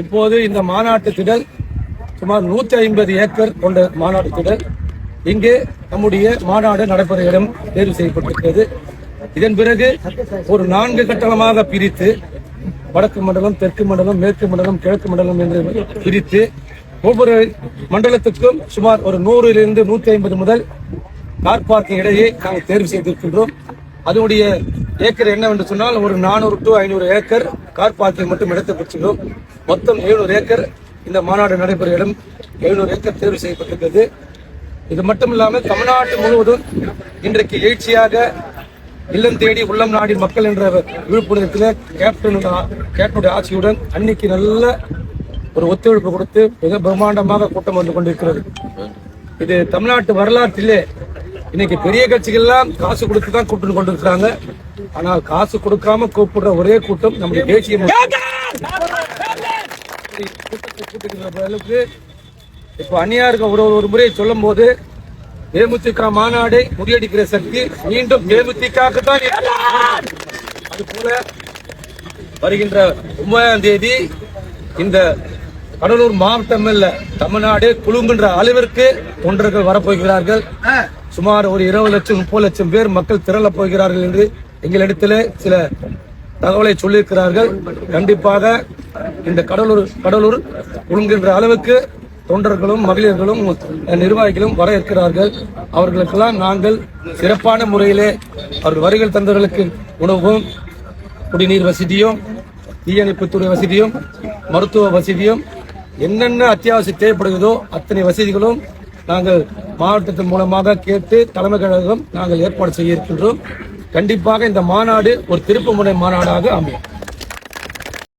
இப்போது இந்த மாநாட்டு திடல் சுமார் நூற்றி ஐம்பது ஏக்கர் கொண்ட மாநாட்டு திடல். இங்கே நம்முடைய மாநாடு நடைபெற இடம் தேர்வு செய்யப்பட்டிருக்கிறது. இதன் பிறகு ஒரு நான்கு கட்டணமாக பிரித்து வடக்கு மண்டலம் தெற்கு மண்டலம் மேற்கு மண்டலம் கிழக்கு மண்டலம் என்று பிரித்து ஒவ்வொரு மண்டலத்துக்கும் சுமார் ஒரு நூறிலிருந்து நூத்தி ஐம்பது முதல் கார் பார்க்கிங் இடையே நாங்கள் தேர்வு செய்திருக்கின்றோம். அதனுடைய ஏக்கர் என்னவென்று சொன்னால் ஒரு நானூறு டு ஐநூறு ஏக்கர் கார் பார்க்கிங் மட்டும் இடத்தை பெற்றுள்ளோம் மொத்தம் எழுநூறு ஏக்கர் இந்த மாநாடு நடைபெற இடம் எழுநூறு ஏக்கர் தேர்வு செய்யப்பட்டிருக்கிறது. இது மட்டும் இல்லாமல் தமிழ்நாடு முழுவதும் இன்றைக்கு எழுச்சியாக இல்லம் தேடி உள்ளம் நாடி மக்கள் என்ற விழுப்புணர்வில் கேப்டனுடைய கேப்டனுடைய ஆட்சியுடன் அன்னைக்கு நல்ல ஒரு ஒத்துழைப்பு கொடுத்து மிக பிரம்மாண்டமாக கூட்டம் வந்து கொண்டிருக்கிறது. இது தமிழ்நாட்டு வரலாற்றிலே இன்னைக்கு பெரிய கட்சிகள்லாம் காசு கொடுத்து தான் கூப்பிட்டு கொண்டிருக்கிறாங்க. ஆனால் காசு கொடுக்காம கூப்பிடுற ஒரே கூட்டம் நம்முடைய தேசிய அளவுக்கு இப்போ அந்நியாருக்கு ஒரு ஒரு முறை சொல்லும் போது தேமுதிக மாநாடை முறியடிக்கிற சக்தி மீண்டும் தேமுதிக தான் அது போல வருகின்ற ஒன்பதாம் தேதி இந்த கடலூர் மாவட்டம் இல்ல தமிழ்நாடு குழுங்குன்ற அளவிற்கு தொண்டர்கள் வரப்போகிறார்கள். சுமார் ஒரு இருபது லட்சம் முப்பது லட்சம் பேர் மக்கள் திரளப் போகிறார்கள் என்று எங்களிடத்தில் சில தகவலை சொல்லியிருக்கிறார்கள். கண்டிப்பாக இந்த கடலூர் கடலூர் குழுங்குகின்ற அளவுக்கு தொண்டர்களும் மகளிர்களும் நிர்வாகிகளும் வர இருக்கிறார்கள். அவர்களுக்கெல்லாம் நாங்கள் சிறப்பான முறையிலே அவர்கள் வருகை தந்தவர்களுக்கு உணவும் குடிநீர் வசதியும் தீயணைப்புத்துறை வசதியும் மருத்துவ வசதியும் என்னென்ன அத்தியாவசியம் தேவைப்படுகிறதோ அத்தனை வசதிகளும் நாங்கள் மாவட்டத்தின் மூலமாக கேட்டு தலைமை கழகம் நாங்கள் ஏற்பாடு செய்ய இருக்கின்றோம் கண்டிப்பாக இந்த மாநாடு ஒரு திருப்புமுனை மாநாடாக அமையும்.